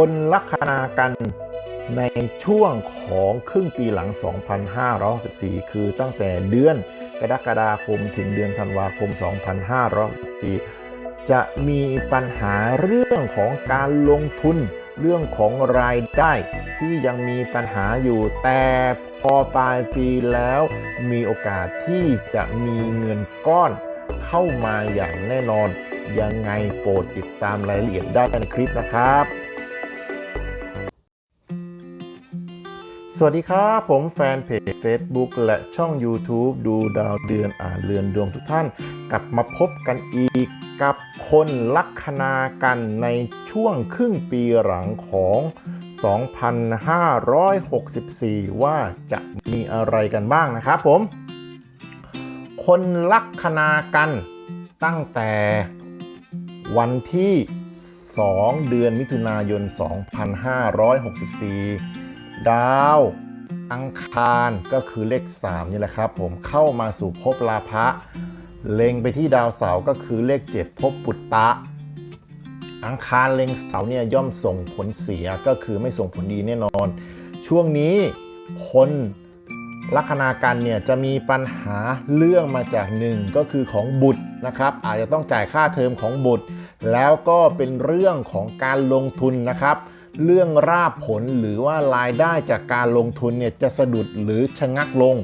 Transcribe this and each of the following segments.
คนลัคนากันในช่วงของครึ่งปีหลัง 2564 คือตั้งแต่เดือนกรกฎาคมถึงเดือนธันวาคม 2564 จะมีปัญหาเรื่องของการลงทุนเรื่องของรายได้ที่ยังมีปัญหาอยู่ แต่พอปลายปีแล้วมีโอกาสที่จะมีเงินก้อนเข้ามาอย่างแน่นอน ยังไงโปรดติดตามรายละเอียดได้ในคลิปนะครับ สวัสดีครับ ผมแฟนเพจ Facebook และช่อง YouTube ดูดาวเดือนอ่านเรือนดวงทุกท่าน กลับมาพบกันอีกกับคนลัคนากันในช่วงครึ่งปีหลังของ 2564 ว่าจะมีอะไรกันบ้างนะครับผม คนลัคนากันตั้งแต่วันที่ 2 เดือนมิถุนายน 2564 ดาว อังคารก็คือเลข 3 นี่แหละครับ ผมเข้ามาสู่ภพลาภะเล็งไปที่ดาวเสาร์ก็คือเลข 7ภพปุตตะ อังคารเล็งเสาร์เนี่ยย่อมส่งผลเสียก็คือไม่ส่งผลดีแน่นอน ช่วงนี้คนลัคนากันเนี่ยจะมีปัญหาเรื่องมาจากหนึ่งก็คือของบุตรนะครับ อาจจะต้องจ่ายค่าเทอมของบุตร แล้วก็เป็นเรื่องของการลงทุนนะครับ เรื่องราบผลหรือว่ารายได้จากการลงทุนเนี่ยจะสะดุดหรือชะงักลง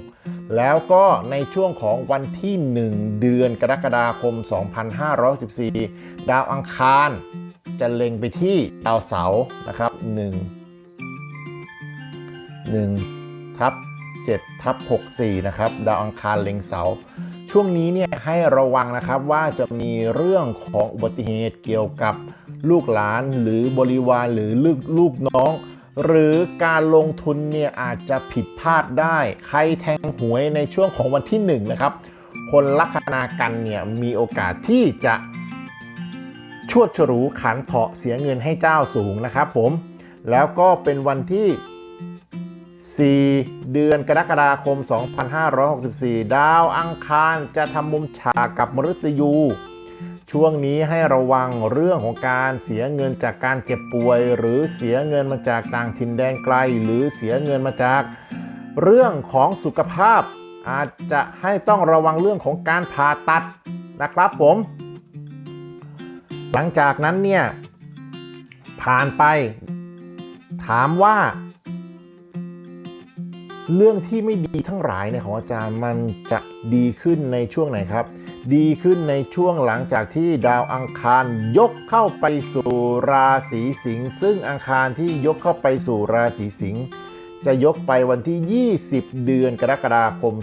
แล้วก็ในช่วงของวันที่ 1 เดือนกรกฎาคม 2514 ดาวอังคาร จะเล็งไปที่ดาวเสาร์นะครับ 1 1ทับ7ทับ64 นะครับ ดาวอังคารเล็งเสาร์ช่วงนี้เนี่ยให้ระวังนะครับว่าจะมีเรื่องของอุบัติเหตุเกี่ยวกับ ลูกหลานหรือบริวารหรือลูกลูกน้อง หรือการลงทุนเนี่ยอาจจะผิดพลาดได้ ใครแทงหวยในช่วงของวันที่ 1 นะครับ คนลัคนากันเนี่ยมีโอกาสที่จะชวดฉรูขันเถาะเสียเงินให้เจ้าสูงนะครับผม แล้วก็เป็นวันที่ 4 เดือนกรกฎาคม 2564 ดาวอังคารจะทำมุมฉากกับมฤตยู ช่วงนี้ให้ระวังเรื่องของการเสียเงินจากการเจ็บป่วย หรือเสียเงินมาจากต่างถิ่นแดนไกล หรือเสียเงินมาจาก เรื่องของสุขภาพ อาจจะให้ต้องระวังเรื่องของการผ่าตัดนะครับผม หลังจากนั้นเนี่ยผ่านไปถามว่า เรื่องที่ไม่ดีทั้งหลายเนี่ยของอาจารย์มันจะดีขึ้นในช่วงไหนครับ ดีขึ้นในช่วงหลังจากที่ดาวอังคารยกเข้าไปสู่ราศีสิงห์ซึ่งอังคารที่ยกเข้าไปสู่ราศีสิงห์จะยกไปวันที่ 20 เดือนกรกฎาคม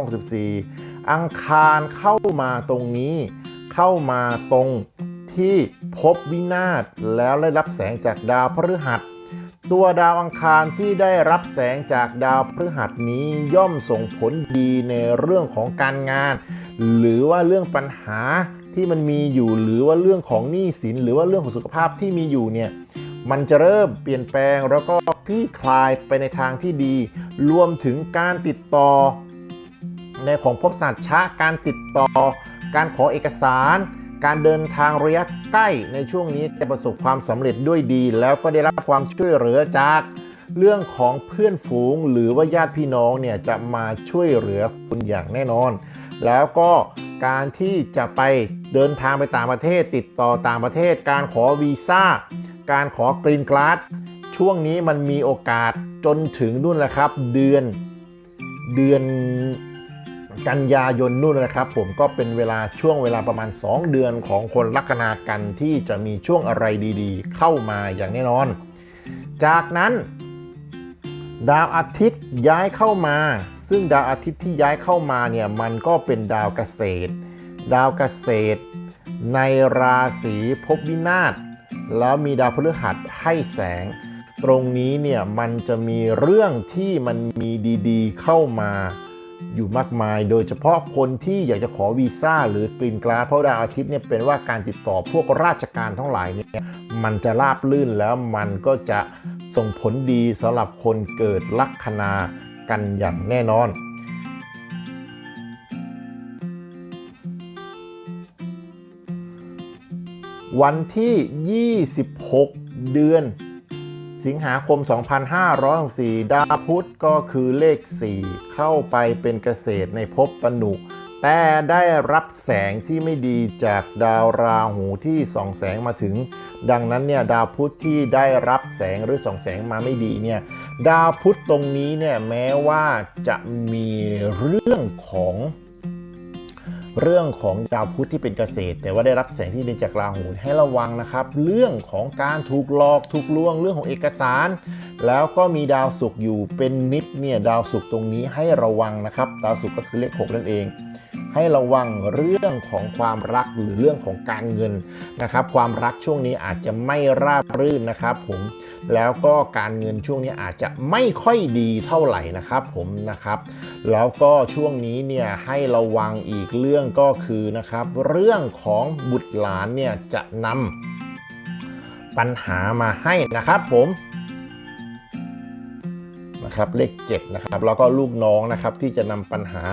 2564 อังคารเข้ามาตรงนี้ เข้ามาตรงที่พบวินาศแล้วได้รับแสงจากดาวพฤหัส ตัวดาวอังคารที่ได้รับแสงจากดาวพฤหัสนี้ย่อมส่งผลดีในเรื่องของการงาน หรือว่าเรื่องปัญหาที่มันมีอยู่หรือว่าเรื่องของหนี้สิน หรือว่าเรื่องของสุขภาพที่มีอยู่เนี่ยมันจะเริ่มเปลี่ยนแปลงแล้วก็คลี่คลายไปในทางที่ดี รวมถึงการติดต่อ ในของภพศาสตร์ชะการติดต่อ การขอเอกสาร การเดินทางระยะใกล้ในช่วงนี้จะประสบความสำเร็จด้วยดี แล้วก็ได้รับความช่วยเหลือจากเรื่องของเพื่อนฝูงหรือว่าญาติพี่น้องเนี่ยจะมาช่วยเหลือคุณอย่างแน่นอน แล้วก็การที่จะไปเดินทางไปต่างประเทศ ติดต่อต่างประเทศ การขอวีซ่า การขอกรีนกลาสช่วงนี้มันมีโอกาสจนถึงนู่นแหละครับ เดือนเดือนกันยายนนู่นนะครับ ผมก็เป็นเวลาช่วงเวลาประมาณ 2 เดือนของคนลัคนากันที่จะมีช่วงอะไรดีๆ เข้ามาอย่างแน่นอน จากนั้น ดาวอาทิตย์ย้ายเข้ามา ซึ่งดาวอาทิตย์ที่ย้ายเข้ามาเนี่ยมันก็เป็นดาวเกษตร ดาวเกษตร ในราศีภพวินาศแล้วมีดาวพฤหัสให้แสง ตรงนี้เนี่ยมันจะมีเรื่องที่มันมีดีๆ เข้ามาอยู่มากมาย โดยเฉพาะคนที่อยากจะขอวีซ่าหรือกรีนกลาเพราะดาวอาทิตย์เนี่ยเป็นว่าการติดต่อพวกราชการทั้งหลายเนี่ยมันจะราบลื่นแล้วมันก็จะ ส่งผลดีสำหรับคนเกิดลัคนากันอย่างแน่นอน วันที่ 26 เดือนสิงหาคม 2564 ดาวพุธก็คือเลข 4 เข้าไปเป็นเกษตรในภพปนุ แต่ได้รับแสงที่ไม่ดีจากดาวราหูที่ส่องแสงมาถึง ดังนั้นเนี่ยดาวพุธที่ได้รับแสงหรือส่องแสงมาไม่ดีเนี่ยดาวพุธตรงนี้เนี่ยแม้ว่าจะมีเรื่องของเรื่องของดาวพุธที่เป็นเกษตร แต่ว่าได้รับแสงที่ดีจากราหูให้ระวังนะครับ เรื่องของการถูกหลอกถูกลวงเรื่องของเอกสาร แล้วก็มีดาวศุกร์อยู่เป็นนิดเนี่ยดาวศุกร์ตรงนี้ให้ระวังนะครับ ดาวศุกร์ก็คือเลข6นั่นเอง ให้ระวังเรื่องของความรักหรือเรื่องของการเงินนะครับ ความรักช่วงนี้อาจจะไม่ราบรื่นนะครับ ผมแล้วก็การเงินช่วงนี้อาจจะไม่ค่อยดีเท่าไหร่นะครับ ผมนะครับ แล้วก็ช่วงนี้เนี่ยให้ระวังอีกเรื่องก็คือนะครับ เรื่องของบุตรหลานเนี่ยจะนำปัญหามาให้นะครับ ผมนะครับเลข7นะครับแล้วก็ลูกน้องนะครับที่จะนำปัญหา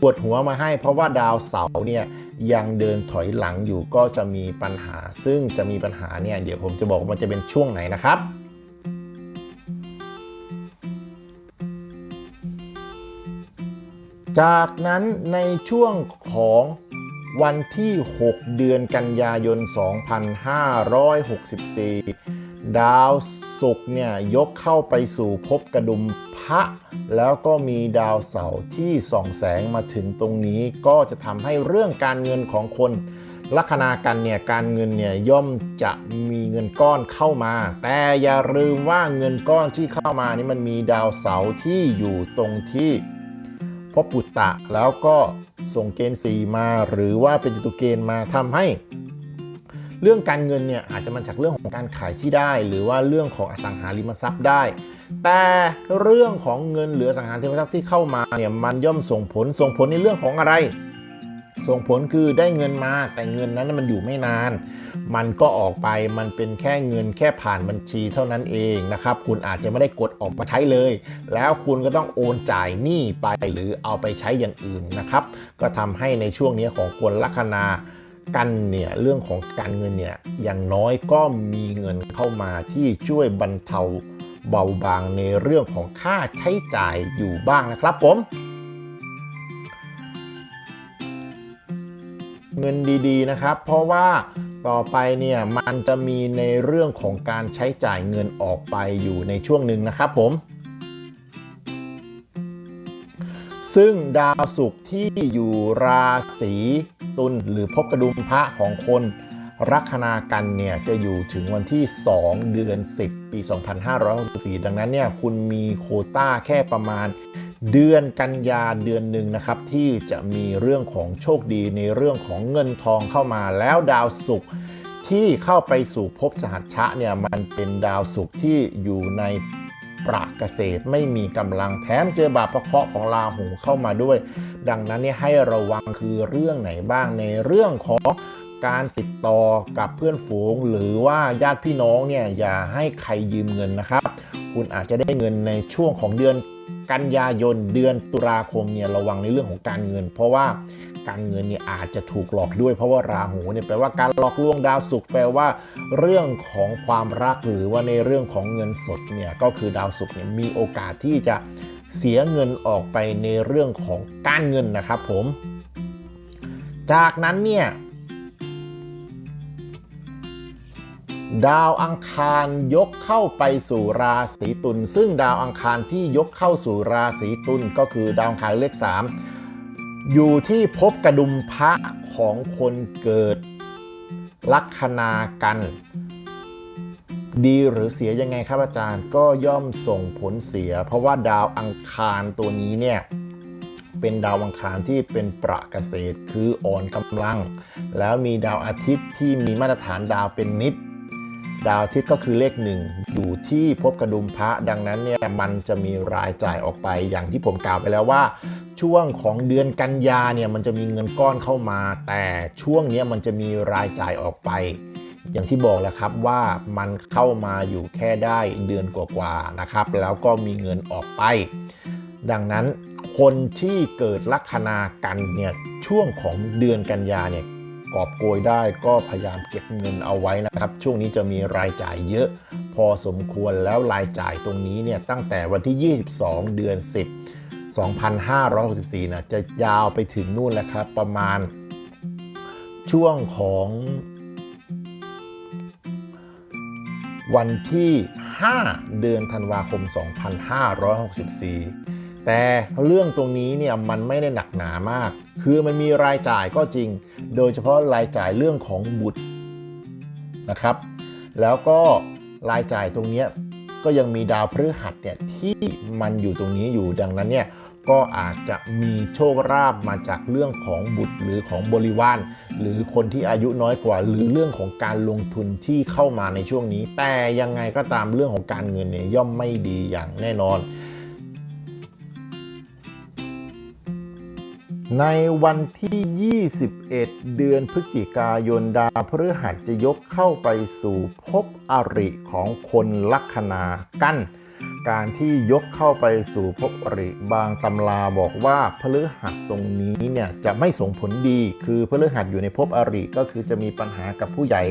ปวดหัวมาให้เพราะว่าดาวเสาร์เนี่ยยังเดินถอยหลังอยู่ก็จะมีปัญหา ซึ่งจะมีปัญหาเนี่ยเดี๋ยวผมจะบอกว่ามันจะเป็นช่วงไหนนะครับจากนั้นในช่วงของวันที่ 6 เดือนกันยายน 2564 ดาวศุกร์เนี่ยยกเข้าไปสู่ภพกระดุม พระแล้วก็มีดาวเสาร์ที่ส่องแสงมาถึงตรงนี้ ก็จะทำให้เรื่องการเงินของคนลัคนากันเนี่ยการเงินเนี่ยย่อมจะมีเงินก้อนเข้ามา แต่อย่าลืมว่าเงินก้อนที่เข้ามานี่มันมีดาวเสาร์ที่อยู่ตรงที่พบปุตตะแล้วก็ส่งเกณฑ์สีมาหรือว่าเป็นจตุเกณฑ์มาทำให้ เรื่องการเงินเนี่ยอาจจะมาจากเรื่องของการขายที่ได้ หรือว่าเรื่องของอสังหาริมทรัพย์ได้ แต่เรื่องของเงินหรืออสังหาริมทรัพย์ที่เข้ามาเนี่ยมันย่อมส่งผลส่งผลในเรื่องของอะไร ส่งผลคือได้เงินมาแต่เงินนั้นมันอยู่ไม่นาน มันก็ออกไปมันเป็นแค่เงินแค่ผ่านบัญชีเท่านั้นเองนะครับคุณอาจจะไม่ได้กดออกมาใช้เลย แล้วคุณก็ต้องโอนจ่ายหนี้ไปหรือเอาไปใช้อย่างอื่นนะครับ ก็ทำให้ในช่วงนี้ของคนลัคนา กันเนี่ยเรื่องของการเงินเนี่ยอย่างน้อยก็มีเงินเข้ามาที่ช่วยบรรเทาเบาบางในเรื่องของค่าใช้จ่ายอยู่บ้างนะครับผม เงินดีๆนะครับ เพราะว่าต่อไปเนี่ยมันจะมีในเรื่องของการใช้จ่ายเงินออกไปอยู่ในช่วงหนึ่งนะครับผม ซึ่งดาวศุกร์ที่อยู่ราศี ตุลหรือภพกระดุมพระของคนลัคนากันเนี่ยจะอยู่ถึงวันที่ 2 เดือน 10 ปี 2564 ดังนั้นเนี่ยคุณมีโคต้าแค่ประมาณ เดือนกันยาเดือนหนึ่งนะครับ ที่จะมีเรื่องของโชคดีในเรื่องของเงินทองเข้ามาแล้วดาวศุกร์ที่เข้าไปสู่ภพสหัชชะเนี่ยมันเป็นดาวศุกร์ที่อยู่ใน ปรากเกษตรไม่มีกำลังแถมเจอบาปประเคราะห์ของราหูเข้ามาด้วย ดังนั้นเนี่ยให้ระวังคือเรื่องไหนบ้างในเรื่องของการติดต่อกับเพื่อนฝูง หรือว่าญาติพี่น้องเนี่ยอย่าให้ใครยืมเงินนะครับ คุณอาจจะได้เงินในช่วงของเดือนกันยายนเดือนตุลาคมเนี่ยระวังในเรื่องของการเงิน เพราะว่า การเงินเนี่ยอาจจะถูกหลอกด้วยเพราะว่าราหูเนี่ยแปลว่าการหลอกลวงดาวศุกร์แปลว่า เรื่องของความรักหรือว่าในเรื่องของเงินสดเนี่ยก็คือดาวศุกร์เนี่ยมีโอกาสที่จะเสียเงินออกไปในเรื่องของการเงินนะครับผม จากนั้นเนี่ยดาวอังคารยกเข้าไปสู่ราศีตุลซึ่งดาวอังคารที่ยกเข้าสู่ราศีตุลก็คือดาวอังคารเลข3 อยู่ที่ภพกระดุมพระของคนเกิดลัคนากัน ดีหรือเสียยังไงครับอาจารย์ก็ย่อมส่งผลเสีย เพราะว่าดาวอังคารตัวนี้เนี่ยเป็นดาวอังคารที่เป็นประเกษตรคืออ่อนกำลัง แล้วมีดาวอาทิตย์ที่มีมาตรฐานดาวเป็นนิด ดาวอาทิตย์ก็คือเลขหนึ่งอยู่ที่ภพกระดุมพระดังนั้นเนี่ยมันจะมีรายจ่ายออกไปอย่างที่ผมกล่าวไปแล้วว่า ช่วงของเดือนกันยาเนี่ยมันจะมีเงินก้อนเข้ามา แต่ช่วงนี้มันจะมีรายจ่ายออกไป อย่างที่บอกแล้วครับว่ามันเข้ามาอยู่แค่ได้เดือนกว่าๆนะครับ แล้วก็มีเงินออกไป ดังนั้นคนที่เกิดลัคนากันเนี่ยช่วงของเดือนกันยาเนี่ยกอบโกยได้ก็พยายามเก็บเงินเอาไว้นะครับ ช่วงนี้จะมีรายจ่ายเยอะ พอสมควรแล้วรายจ่ายตรงนี้เนี่ยตั้งแต่วันที่ 22 เดือน 10 2564นะจะยาวไปถึงนู่นแหละครับ ประมาณช่วงของวันที่ 5 เดือนธันวาคม 2564 แต่เรื่องตรงนี้เนี่ยมันไม่ได้หนักหนามาก คือมันมีรายจ่ายก็จริง โดยเฉพาะรายจ่ายเรื่องของบุตรนะครับ แล้วก็รายจ่ายตรงนี้ก็ยังมีดาวพฤหัสเนี่ยที่มันอยู่ตรงนี้อยู่ดังนั้นเนี่ย ก็อาจจะมีโชคลาภมาจากเรื่องของบุตรหรือของบริวารหรือคนที่อายุน้อยกว่า หรือเรื่องของการลงทุนที่เข้ามาในช่วงนี้ แต่ยังไงก็ตามเรื่องของการเงินเนี่ยย่อมไม่ดีอย่างแน่นอน ในวันที่ 21 เดือนพฤศจิกายนดาวพฤหัสจะยกเข้าไปสู่ภพอริของคนลัคนากัน การที่ยกเข้าไปสู่ภพอริบางตำราบอกว่าพฤหัสตรงนี้เนี่ยจะไม่ส่งผลดี คือพฤหัสอยู่ในภพอริก็คือจะมีปัญหากับผู้ใหญ่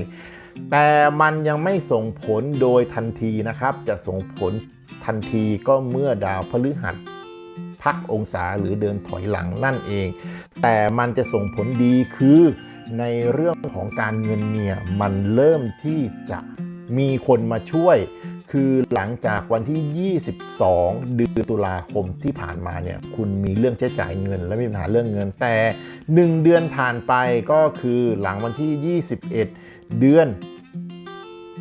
แต่มันยังไม่ส่งผลโดยทันทีนะครับ จะส่งผลทันทีก็เมื่อดาวพฤหัสพักองศาหรือเดินถอยหลังนั่นเอง แต่มันจะส่งผลดีคือในเรื่องของการเงินเนี่ยมันเริ่มที่จะมีคนมาช่วย คือหลังจากวันที่ 22 เดือนตุลาคมที่ผ่านมาเนี่ยคุณมีเรื่องใช้จ่ายเงิน และมีปัญหาเรื่องเงินแต่ 1 เดือนผ่านไปก็คือหลังวันที่ 21 เดือน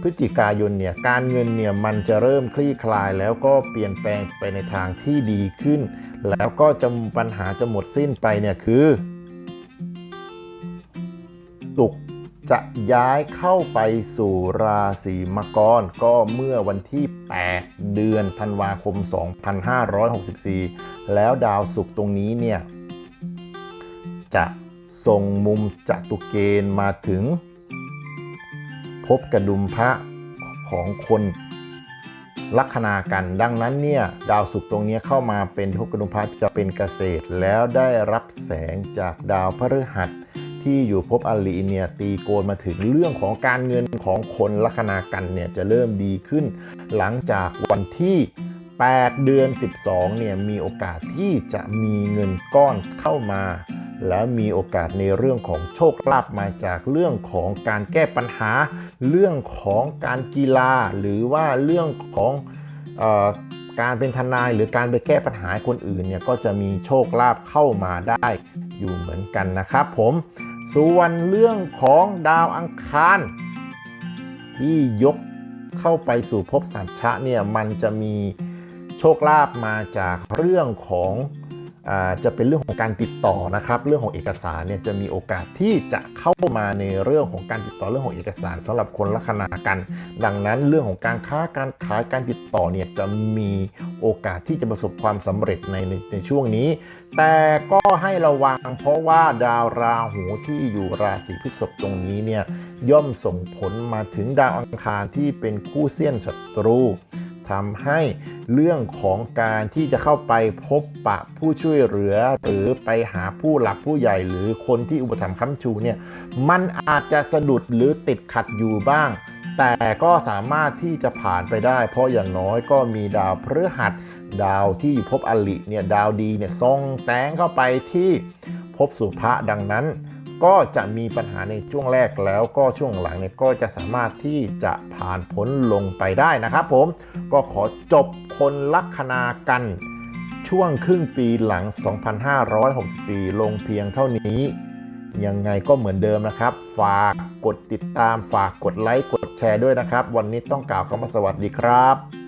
พฤศจิกายนเนี่ยการเงินเนี่ยมันจะเริ่มคลี่คลายแล้วก็เปลี่ยนแปลงไปในทางที่ดีขึ้น แล้วก็จะปัญหาจะหมดสิ้นไปเนี่ยคือตุก จะย้ายเข้าไปสู่ราศีมังกรก็เมื่อวันที่ 8 เดือนธันวาคม 2564 แล้วดาวศุกร์ตรงนี้เนี่ย จะส่งมุมจัตุเกณฑ์มาถึง พบกระดุมพระของคนลัคนากัน ดังนั้นเนี่ยดาวศุกร์ตรงนี้เข้ามาเป็นพบกระดุมพระจะเป็นเกษตร แล้วได้รับแสงจากดาวพฤหัส ที่อยู่ภพอลีเนี่ยตีโกนมาถึงเรื่องของการเงินของคนลัคนากันเนี่ยจะเริ่มดีขึ้น หลังจากวันที่ 8 เดือน 12เนี่ยมีโอกาสที่จะมีเงินก้อนเข้ามา แล้วมีโอกาสในเรื่องของโชคลาภมาจากเรื่องของการแก้ปัญหา เรื่องของการกีฬา หรือว่าเรื่องของออการเป็นทนายหรือการไปแก้ปัญหาคนอื่นเนี่ยก็จะมีโชคลาภเข้ามาได้อยู่เหมือนกันนะครับผม ส่วนเรื่องของดาวอังคาร ที่ยกเข้าไปสู่ภพสัตชะเนี่ยมันจะมีโชคลาภมาจากเรื่องของ จะเป็นเรื่องของการติดต่อนะครับ เรื่องของเอกสารเนี่ยจะมีโอกาสที่จะเข้ามาในเรื่องของการติดต่อเรื่องของเอกสารสำหรับคนลัคนากัน ดังนั้นเรื่องของการค้าการขายการติดต่อเนี่ยจะมีโอกาสที่จะประสบความสำเร็จในในในช่วงนี้ แต่ก็ให้ระวังเพราะว่าดาวราหูที่อยู่ราศีพฤษภตรงนี้เนี่ยย่อมส่งผลมาถึงดาวอังคารที่เป็นคู่เสี้ยนศัตรู ทำให้เรื่องของการที่จะเข้าไปพบปะผู้ช่วยเหลือ หรือไปหาผู้หลักผู้ใหญ่ หรือคนที่อุปถัมภ์ค้ำชูเนี่ยมันอาจจะสะดุดหรือติดขัดอยู่บ้าง แต่ก็สามารถที่จะผ่านไปได้ เพราะอย่างน้อยก็มีดาวพฤหัส ดาวที่อยู่ภพอลิเนี่ยดาวดีเนี่ยส่องแสงเข้าไปที่ภพสุภะดังนั้น ก็จะมีปัญหาในช่วงแรกแล้วก็ช่วงหลังเนี่ยก็จะสามารถที่จะผ่านพ้นลงไปได้นะครับผมก็ขอจบคนลัคนากันช่วงครึ่งปีหลัง 2564 ลงเพียงเท่านี้ ยังไงก็เหมือนเดิมนะครับ ฝากกดติดตามฝากกดไลค์กดแชร์ด้วยนะครับ วันนี้ต้องกล่าวคำว่าสวัสดีครับ